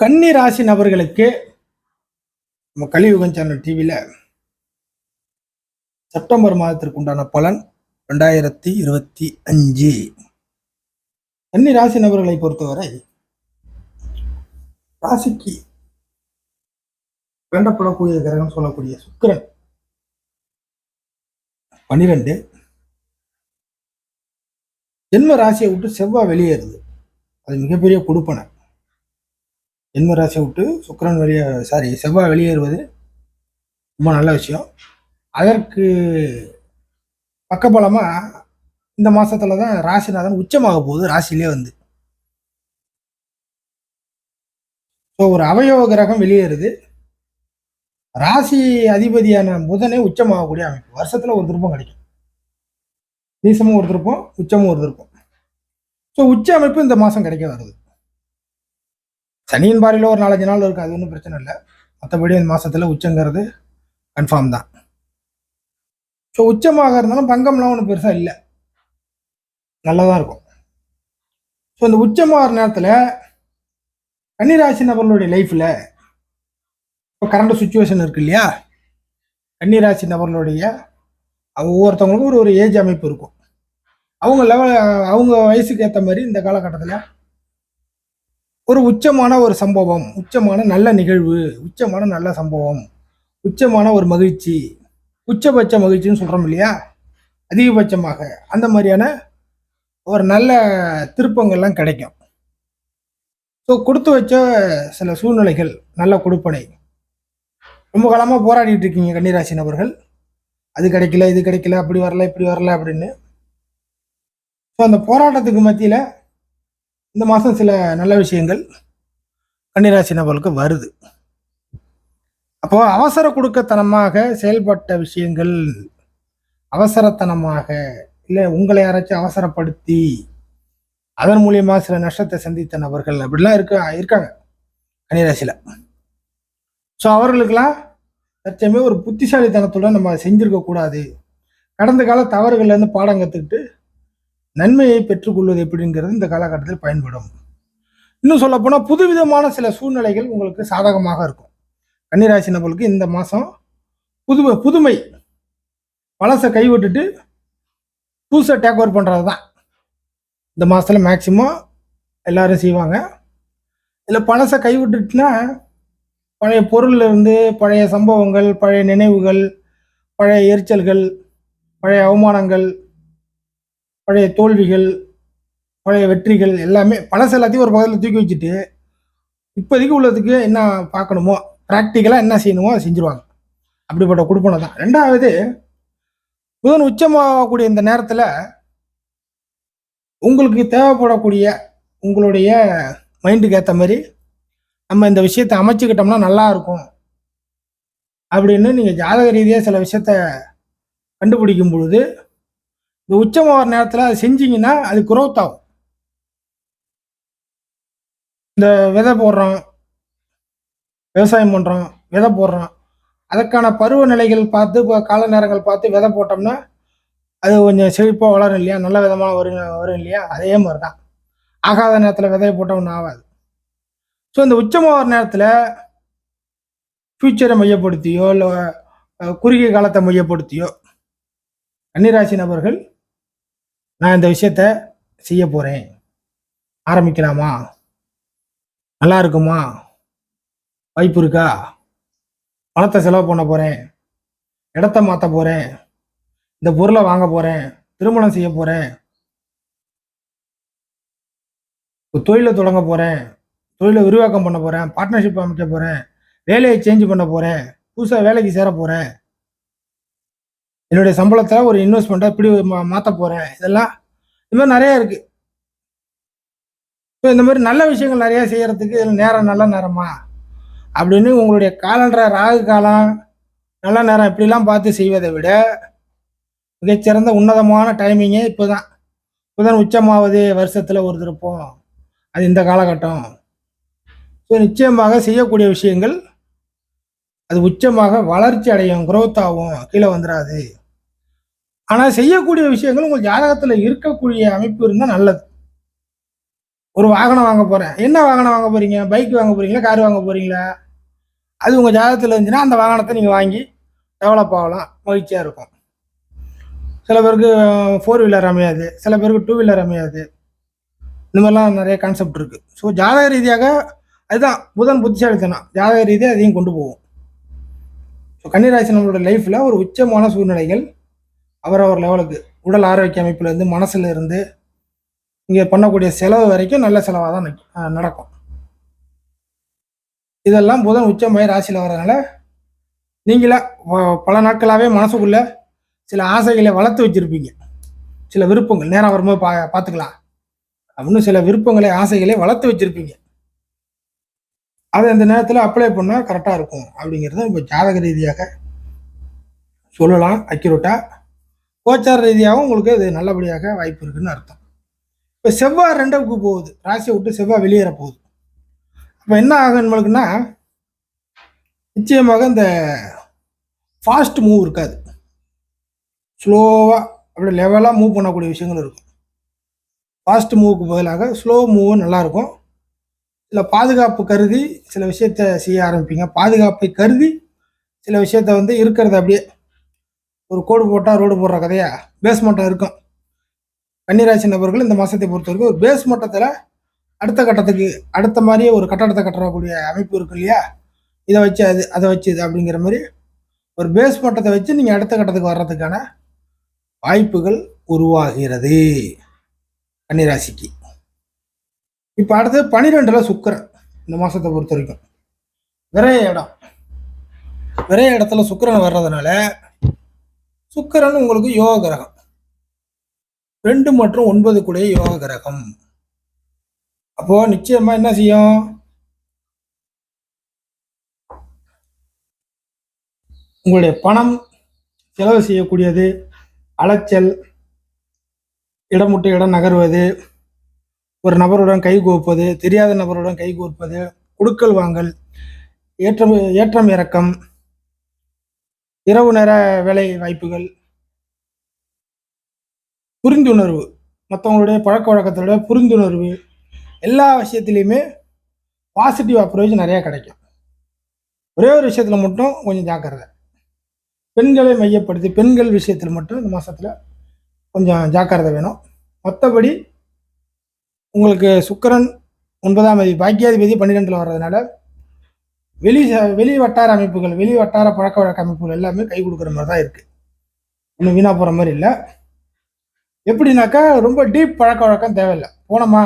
கன்னி ராசி நபர்களுக்கு நம்ம கலியுகம் சேனல் டிவியில் செப்டம்பர் மாதத்திற்கு உண்டான பலன் ரெண்டாயிரத்தி இருபத்தி அஞ்சு. கன்னி ராசி நபர்களை பொறுத்தவரை ராசிக்கு வேண்டப்படக்கூடிய கிரகம் சொல்லக்கூடிய சுக்கிரன் பன்னிரெண்டு ஜென்ம ராசியை விட்டு செவ்வாய் வெளியேறுது. அது மிகப்பெரிய கொடுப்பனை ஜென்ம ராசியை விட்டு சுக்கரன் வெளியே சாரி செவ்வாய் வெளியேறுவது ரொம்ப நல்ல விஷயம். அதற்கு பக்கபலமாக இந்த மாதத்தில் தான் ராசிநாதன் உச்சமாக போகுது ராசிலே வந்து. ஸோ ஒரு அவயவ கிரகம் வெளியேறுது. ராசி அதிபதியான புதனே உச்சமாகக்கூடிய அமைப்பு. வருஷத்தில் ஒரு திருப்பம் கிடைக்கும். நீசமும் ஒரு திருப்பம் உச்சமும் ஒரு திருப்பம். ஸோ உச்ச அமைப்பு இந்த மாதம் கிடைக்க வருது. சனியின் பாரியில் ஒரு நாலஞ்சு நாள் இருக்குது அது ஒன்றும் பிரச்சனை இல்லை. மற்றபடி இந்த மாதத்தில் உச்சங்கிறது கன்ஃபார்ம் தான். ஸோ உச்சமாக இருந்தாலும் பங்கம்லாம் ஒன்றும் பெருசாக இல்லை. நல்லதாக இருக்கும். ஸோ இந்த உச்சமாகிற நேரத்தில் கன்னிராசி நபர்களுடைய லைஃப்பில் இப்போ கரண்ட் சுச்சுவேஷன் இருக்கு இல்லையா? கன்னிராசி நபர்களுடைய ஒவ்வொருத்தவங்களுக்கும் ஒரு ஒரு ஏஜ் அமைப்பு இருக்கும். அவங்க லெவல் அவங்க வயசுக்கு ஏற்ற மாதிரி இந்த காலகட்டத்தில் ஒரு உச்சமான ஒரு சம்பவம் உச்சமான நல்ல நிகழ்வு உச்சமான நல்ல சம்பவம் உச்சமான ஒரு மகிழ்ச்சி உச்சபட்ச மகிழ்ச்சின்னு சொல்கிறோம் இல்லையா? அதிகபட்சமாக அந்த மாதிரியான ஒரு நல்ல திருப்பங்கள்லாம் கிடைக்கும். ஸோ கொடுத்து வச்ச சில சூழ்நிலைகள் நல்ல கொடுப்பனை. ரொம்ப காலமாக போராடிட்டு இருக்கீங்க கன்னிராசி நபர்கள் அது கிடைக்கல இது கிடைக்கல அப்படி வரல இப்படி வரல அப்படின்னு. ஸோ அந்த போராட்டத்துக்கு மத்தியில் இந்த மாதம் சில நல்ல விஷயங்கள் கன்னிராசி நபர்களுக்கு வருது. அப்போ அவசர கொடுக்கத்தனமாக செயல்பட்ட விஷயங்கள் அவசரத்தனமாக இல்லை உங்களை யாராச்சும் அவசரப்படுத்தி அதன் மூலியமாக சில நஷ்டத்தை சந்தித்த நபர்கள் அப்படிலாம் இருக்க இருக்காங்க கன்னிராசியில். ஸோ அவர்களுக்கெல்லாம் தற்சமே ஒரு புத்திசாலித்தனத்துடன் நம்ம செஞ்சுருக்கக்கூடாது. கடந்த கால தவறுகள்லேருந்து பாடம் கற்றுக்கிட்டு நன்மையை பெற்றுக்கொள்வது எப்படிங்கிறது இந்த காலகட்டத்தில் பயன்படும். இன்னும் சொல்லப்போனால் புதுவிதமான சில சூழ்நிலைகள் உங்களுக்கு சாதகமாக இருக்கும். கன்னிராசி நபர்களுக்கு இந்த மாதம் புதுமை புதுமை. பழசை கைவிட்டுட்டு புதுசை டேக் ஓவர் பண்ணுறது தான் இந்த மாதத்தில் மேக்சிமம் எல்லாரும் செய்வாங்க. இதில் பழசை கைவிட்டுட்டுனா பழைய பொருள்ல இருந்து பழைய சம்பவங்கள் பழைய நினைவுகள் பழைய எரிச்சல்கள் பழைய அவமானங்கள் பழைய தோல்விகள் பழைய வெற்றிகள் எல்லாமே பழசு எல்லாத்தையும் ஒரு பக்கத்தில் தூக்கி வச்சுட்டு இப்போதைக்கு உள்ளதுக்கு என்ன பார்க்கணுமோ ப்ராக்டிக்கலாக என்ன செய்யணுமோ அதை செஞ்சுருவாங்க. அப்படிப்பட்ட கொடுப்பனை தான். ரெண்டாவது புதன் உச்சமாகக்கூடிய இந்த நேரத்தில் உங்களுக்கு தேவைப்படக்கூடிய உங்களுடைய மைண்டுக்கு ஏற்ற மாதிரி நம்ம இந்த விஷயத்தை அமைச்சுக்கிட்டோம்னா நல்லா இருக்கும். அப்படின்னு நீங்கள் ஜாதக ரீதியாக சில விஷயத்த கண்டுபிடிக்கும் பொழுது இந்த உச்சமாகிற நேரத்தில் அதை செஞ்சீங்கன்னா அது குரோத் ஆகும். இந்த விதை போடுறோம் விவசாயம் பண்ணுறோம் விதை போடுறோம். அதற்கான பருவநிலைகள் பார்த்து இப்போ கால நேரங்கள் பார்த்து விதை போட்டோம்னா அது கொஞ்சம் செழிப்பாக வளரும் இல்லையா? நல்ல விதமாக வரும் வரும் இல்லையா? அதே மாதிரி தான் ஆகாத நேரத்தில் விதையை போட்டால் ஒன்றும் ஆகாது. ஸோ இந்த உச்சமாகிற நேரத்தில் ஃப்யூச்சரை மையப்படுத்தியோ இல்லை குறுகிய காலத்தை மையப்படுத்தியோ கன்னிராசி நபர்கள் நான் இந்த விஷயத்த செய்ய போகிறேன் ஆரம்பிக்கலாமா? நல்லா இருக்குமா? வாய்ப்பு இருக்கா? பணத்தை செலவு பண்ண போகிறேன் இடத்த மாற்ற போகிறேன் இந்த பொருளை வாங்க போகிறேன் திருமணம் செய்ய போகிறேன் ஒரு தொழிலை தொடங்க போகிறேன் தொழிலை விரிவாக்கம் பண்ண போகிறேன் பார்ட்னர்ஷிப் அமைக்க போகிறேன் வேலையை சேஞ்ச் பண்ண போகிறேன் புதுசாக வேலைக்கு சேர போகிறேன் என்னுடைய சம்பளத்தில் ஒரு இன்வெஸ்ட்மெண்ட்டை இப்படி மா மாற்ற போகிறேன் இதெல்லாம் இது மாதிரி நிறையா இருக்குது இப்போ இந்த மாதிரி நல்ல விஷயங்கள் நிறையா செய்கிறதுக்கு இதில் நேரம் நல்ல நேரமா? அப்படின்னு உங்களுடைய காலண்டரை ராகு காலம் நல்ல நேரம் இப்படிலாம் பார்த்து செய்வதை விட மிகச்சிறந்த உன்னதமான டைமிங்கே இப்போ தான் புதன் உச்சமாவது வருஷத்தில் ஒரு திருப்பம் அது இந்த காலகட்டம். ஸோ நிச்சயமாக செய்யக்கூடிய விஷயங்கள் அது உச்சமாக வளர்ச்சி அடையும் குரோத் ஆகும் கீழே வந்துடாது ஆனால் செய்யக்கூடிய விஷயங்கள் உங்கள் ஜாதகத்தில் இருக்கக்கூடிய அமைப்பு இருந்தால் நல்லது. ஒரு வாகனம் வாங்க போகிறேன் என்ன வாகனம் வாங்க போகிறீங்க பைக் வாங்க போகிறீங்களா கார் வாங்க போகிறீங்களா அது உங்கள் ஜாதகத்தில் இருந்துச்சுன்னா அந்த வாகனத்தை நீங்கள் வாங்கி டெவலப் ஆகலாம். மகிழ்ச்சியாக இருக்கும். சில பேருக்கு ஃபோர் வீலர் அமையாது. சில பேருக்கு டூ வீலர் அமையாது. இந்த மாதிரிலாம் நிறைய கான்செப்ட் இருக்குது ஸோ ஜாதக ரீதியாக அதுதான் புதன் புத்திசாலித்தனம். ஜாதக ரீதியாக அதையும் கொண்டு போகும். ஸோ கன்னிராசி நம்மளோட லைஃப்பில் ஒரு உச்சமான சூழ்நிலைகள் அவரவர் லெவலுக்கு உடல் ஆரோக்கிய அமைப்புலேருந்து மனசில் இருந்து இங்கே பண்ணக்கூடிய செலவு வரைக்கும் நல்ல செலவாக தான் நடக்கும். இதெல்லாம் புதன் உச்சமாய் ராசியில் வர்றதுனால நீங்களே பல நாட்களாகவே மனசுக்குள்ளே சில ஆசைகளை வளர்த்து வச்சிருப்பீங்க. சில விருப்பங்கள் நேரம் வரும்போது பா பார்த்துக்கலாம். அப்படின்னு சில விருப்பங்களை ஆசைகளை வளர்த்து வச்சுருப்பீங்க. அதை அந்த நேரத்தில் அப்ளை பண்ணால் கரெக்டாக இருக்கும். அப்படிங்கிறத இப்போ ஜாதக ரீதியாக சொல்லலாம் அக்யூரேட்டாக கோச்சார ரீதியாகவும் உங்களுக்கு இது நல்லபடியாக வாய்ப்பு இருக்குன்னு அர்த்தம். இப்போ செவ்வாய் ரெண்டவுக்கு போகுது. ராசியை விட்டு செவ்வாய் வெளியேற போகுது. அப்போ என்ன ஆகும் நம்மளுக்குன்னா நிச்சயமாக இந்த ஃபாஸ்ட் மூவ் இருக்காது. ஸ்லோவாக அப்படி லெவலாக மூவ் பண்ணக்கூடிய விஷயங்கள் இருக்கும். ஃபாஸ்ட் மூவுக்கு பதிலாக ஸ்லோ மூவும் நல்லாயிருக்கும் சில பாதுகாப்பு கருதி சில விஷயத்த செய்ய ஆரம்பிப்பீங்க. பாதுகாப்பை கருதி சில விஷயத்த வந்து இருக்கிறத அப்படியே ஒரு கோடு போட்டால் ரோடு போடுற கதையா? பேஸ்மட்டம் இருக்கும். கன்னிராசி நபர்கள் இந்த மாதத்தை பொறுத்த வரைக்கும் ஒரு பேஸ்மட்டத்தில் அடுத்த கட்டத்துக்கு அடுத்த மாதிரியே ஒரு கட்டடத்தை கட்டக்கூடிய அமைப்பு இருக்கு இல்லையா? இதை வச்சு அது அதை வச்சு இது அப்படிங்கிற மாதிரி ஒரு பேஸ் மட்டத்தை வச்சு நீங்கள் அடுத்த கட்டத்துக்கு வர்றதுக்கான வாய்ப்புகள் உருவாகிறது கன்னிராசிக்கு. இப்போ அடுத்து பனிரெண்டில் சுக்கிரன் இந்த மாதத்தை பொறுத்த வரைக்கும். விரைய இடம். விரைய இடத்துல சுக்கிரன் வர்றதுனால சுக்கரன் உங்களுக்கு யோக கிரகம் ரெண்டு மற்றும் ஒன்பது கூட யோக கிரகம் அப்போ நிச்சயமா என்ன செய்யும்? உங்களுடைய பணம் செலவு செய்யக்கூடியது அலைச்சல் இடம் விட்டு இடம் நகர்வது ஒரு நபருடன் கை கோப்பது தெரியாத நபருடன் கை கோர்ப்பது குடுக்கல் வாங்கல் ஏற்றம் ஏற்றம் இறக்கம் இரவு நேர வேலை வாய்ப்புகள். புரிந்துணர்வு. மற்றவங்களுடைய பழக்க வழக்கத்தோட புரிந்துணர்வு. எல்லா விஷயத்துலையுமே பாசிட்டிவ் அப்ரோச் நிறையா கிடைக்கும். ஒரே ஒரு விஷயத்தில் மட்டும் கொஞ்சம் ஜாக்கிரதை. பெண்களை மையப்படுத்தி பெண்கள் விஷயத்தில் மட்டும் இந்த மாதத்தில் கொஞ்சம் ஜாக்கிரதை வேணும். மற்றபடி உங்களுக்கு சுக்கரன் ஒன்பதாம் தேதி பாக்கியாதிபதி பன்னிரெண்டில் வர்றதுனால வெளி வெளி வட்டார அமைப்புகள் வெளி வட்டார பழக்க வழக்க அமைப்புகள் எல்லாமே கை கொடுக்குற மாதிரி தான் இருக்குது இன்னும் வீணாக போகிற மாதிரி இல்லை. எப்படின்னாக்கா ரொம்ப டீப் பழக்க வழக்கம் தேவையில்லை. போனோமா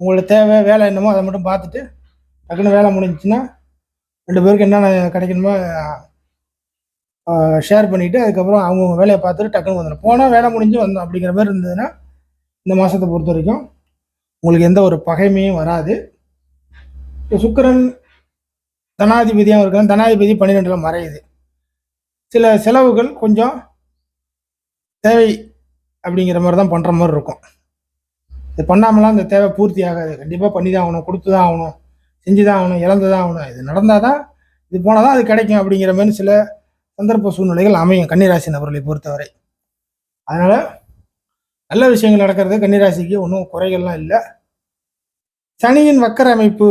உங்களோட தேவை வேலை என்னமோ அதை மட்டும் பார்த்துட்டு டக்குன்னு வேலை முடிஞ்சிச்சுன்னா ரெண்டு பேருக்கு என்னென்ன கிடைக்கணுமோ ஷேர் பண்ணிவிட்டு அதுக்கப்புறம் அவங்கவுங்க வேலையை பார்த்துட்டு டக்குன்னு வந்துடும் போனால் வேலை முடிஞ்சு வந்தோம் அப்படிங்கிற மாதிரி இருந்ததுன்னா இந்த மாதத்தை பொறுத்த வரைக்கும் உங்களுக்கு எந்த ஒரு பகைமையும் வராது. சுக்கரன் சுக்கிரன் தனாதிபதியாகவும் இருக்கலாம் தனாதிபதி பன்னிரெண்டில் மறையுது. சில செலவுகள் கொஞ்சம் தேவை அப்படிங்கிற மாதிரி தான் பண்ணுற மாதிரி இருக்கும். இது பண்ணாமலாம் அந்த தேவை பூர்த்தி ஆகாது. கண்டிப்பாக பண்ணி தான் ஆகணும் கொடுத்து தான் ஆகணும் செஞ்சு தான் ஆகணும் இழந்து தான் ஆகணும். இது நடந்தால் தான் இது போனால் தான் அது கிடைக்கும் அப்படிங்கிற மாதிரி சில சந்தர்ப்ப சூழ்நிலைகள் அமையும் கன்னிராசி நபர்களை பொறுத்தவரை. அதனால் நல்ல விஷயங்கள் நடக்கிறது கன்னிராசிக்கு ஒன்றும் குறைகள்லாம் இல்லை. சனியின் வக்கர அமைப்பு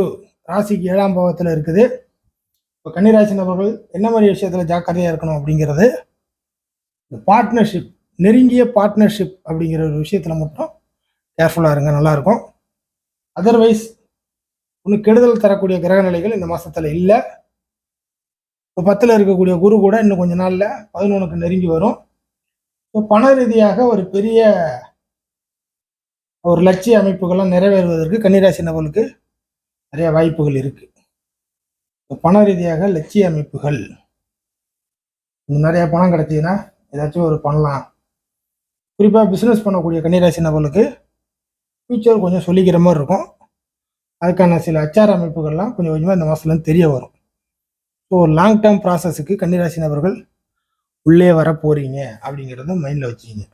ராசிக்கு ஏழாம் பாவத்தில் இருக்குது. இப்போ கன்னிராசி நபர்கள் என்ன மாதிரி விஷயத்தில் ஜாக்கிரதையாக இருக்கணும் அப்படிங்கிறது இந்த பார்ட்னர்ஷிப் நெருங்கிய பார்ட்னர்ஷிப் அப்படிங்கிற ஒரு விஷயத்தில் மட்டும் கேர்ஃபுல்லாக இருங்க நல்லாயிருக்கும் அதர்வைஸ் ஒன்றும் கெடுதல் தரக்கூடிய கிரக நிலைகள் இந்த மாதத்தில் இல்லை. இப்போ பத்தில் இருக்கக்கூடிய குரு கூட இன்னும் கொஞ்ச நாளில் பதினொன்றுக்கு நெருங்கி வரும். இப்போ பண ரீதியாக ஒரு பெரிய ஒரு லட்சிய அமைப்புகள்லாம் நிறைவேறுவதற்கு கன்னிராசி நபர்களுக்கு நிறைய வாய்ப்புகள் இருக்குது பண ரீதியாக லட்சிய அமைப்புகள். நிறைய பணம் கிடைச்சிதுன்னா ஏதாச்சும் ஒரு பண்ணலாம். குறிப்பாக பிஸ்னஸ் பண்ணக்கூடிய கன்னிராசி நபர்களுக்கு ஃபியூச்சர் கொஞ்சம் சொல்லிக்கிற மாதிரி இருக்கும். அதுக்கான சில அச்சார அமைப்புகள்லாம் கொஞ்சம் கொஞ்சமாக இந்த மாதத்துலேருந்து தெரிய வரும். ஸோ லாங் டேர்ம் ப்ராசஸுக்கு கன்னிராசி நபர்கள் உள்ளே வர போகிறீங்க அப்படிங்கிறத மைண்டில் வச்சுக்கிங்க.